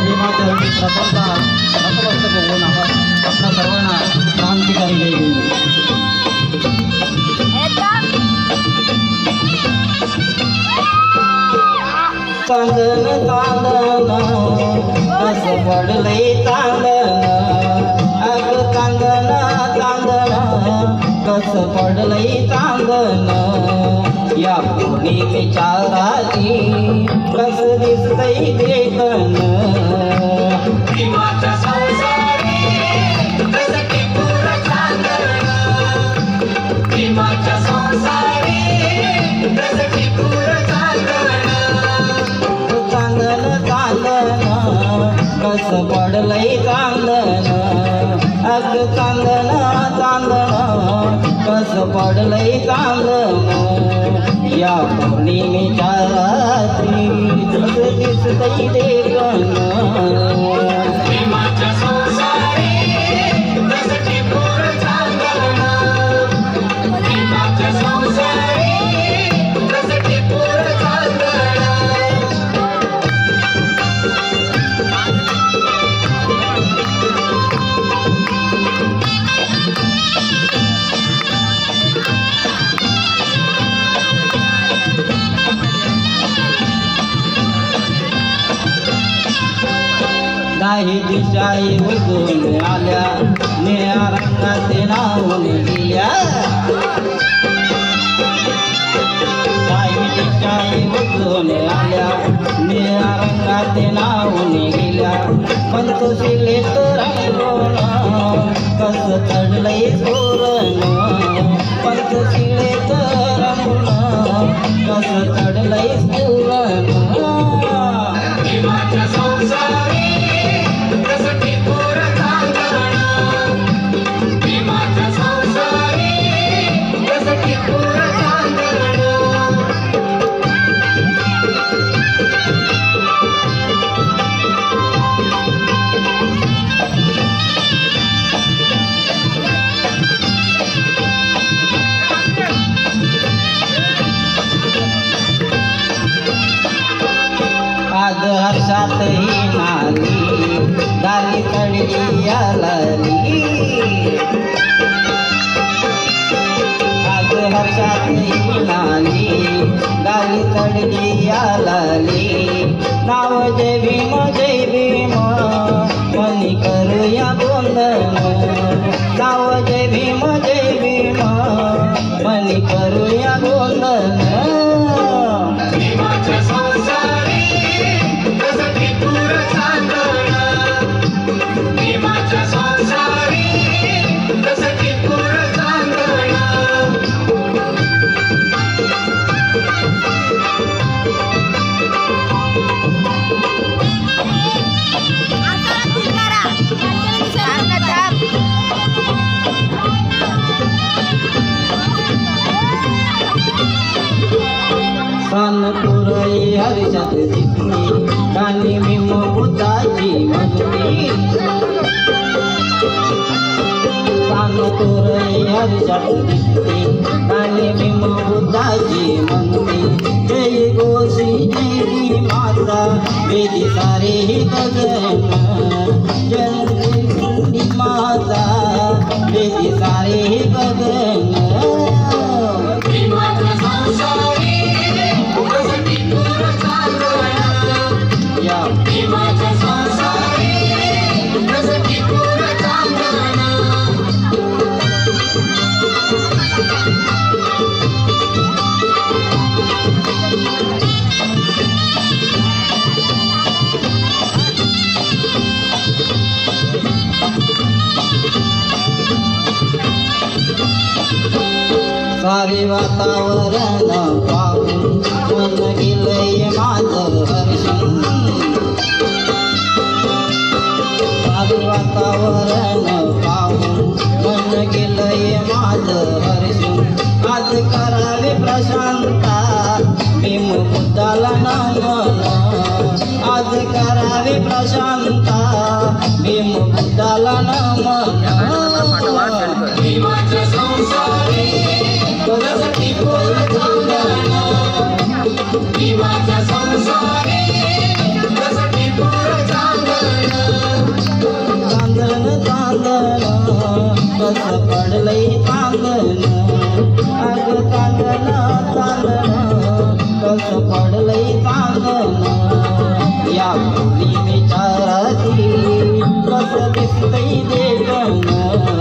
भीमाचरणी प्रथमतः नतमस्तक होऊन आपण आपल्या सर्वांना क्रांतिकारी जय कस पडलंय चांदन अग चांदन चांदन कस पडलंय चांदन या पूर्णिमेच्या राजी कस दिसतंय देखन अग चांदन चांदन कस पडलंय कांदन या पौर्णिमेच्या रात्री जग दिसतंय देखन भीमाच्या नाही दिशाई उजून आल्या. निळ्या रंगाचे लावून दिल्या. काही दिशाई उजून आल्या. निळ्या रंगाचे नावून गेल्या पंचशिलेत रंगून कस चढलंय सोरण पंचशिलेत रंगून कस चढलंय सोरण भीमाच्या आज हर्षातही गाली तडली आलाली आज हर्षातही नाली गाली तडली आलाली नाव जय भीम जय भीम मनी करूया गोंधन नाव जय भीम सानपुरई हर्षात दिसली कानी भीम बुद्धाची म्हणली सानपुरई हर्षात दिसली कानी भीम बुद्धाची म्हणली जय गोसी जय माता वेदी सारे ही गगन जय माता वेदी सारे ही गगन सारे वातावरण पाहून मन गेलंय माझं हर्षण सारे वातावरण पाहून मन गेलंय माझं हर्षण आज करावे प्रशांता भीम बुद्धाला नमन आज करावे प्रशांता भीम बुद्धाला नमन कस पडलंय चांदण अग चांदण चांदण कस पडलंय चांदण या मुली विचारती कस दिसतंय देखण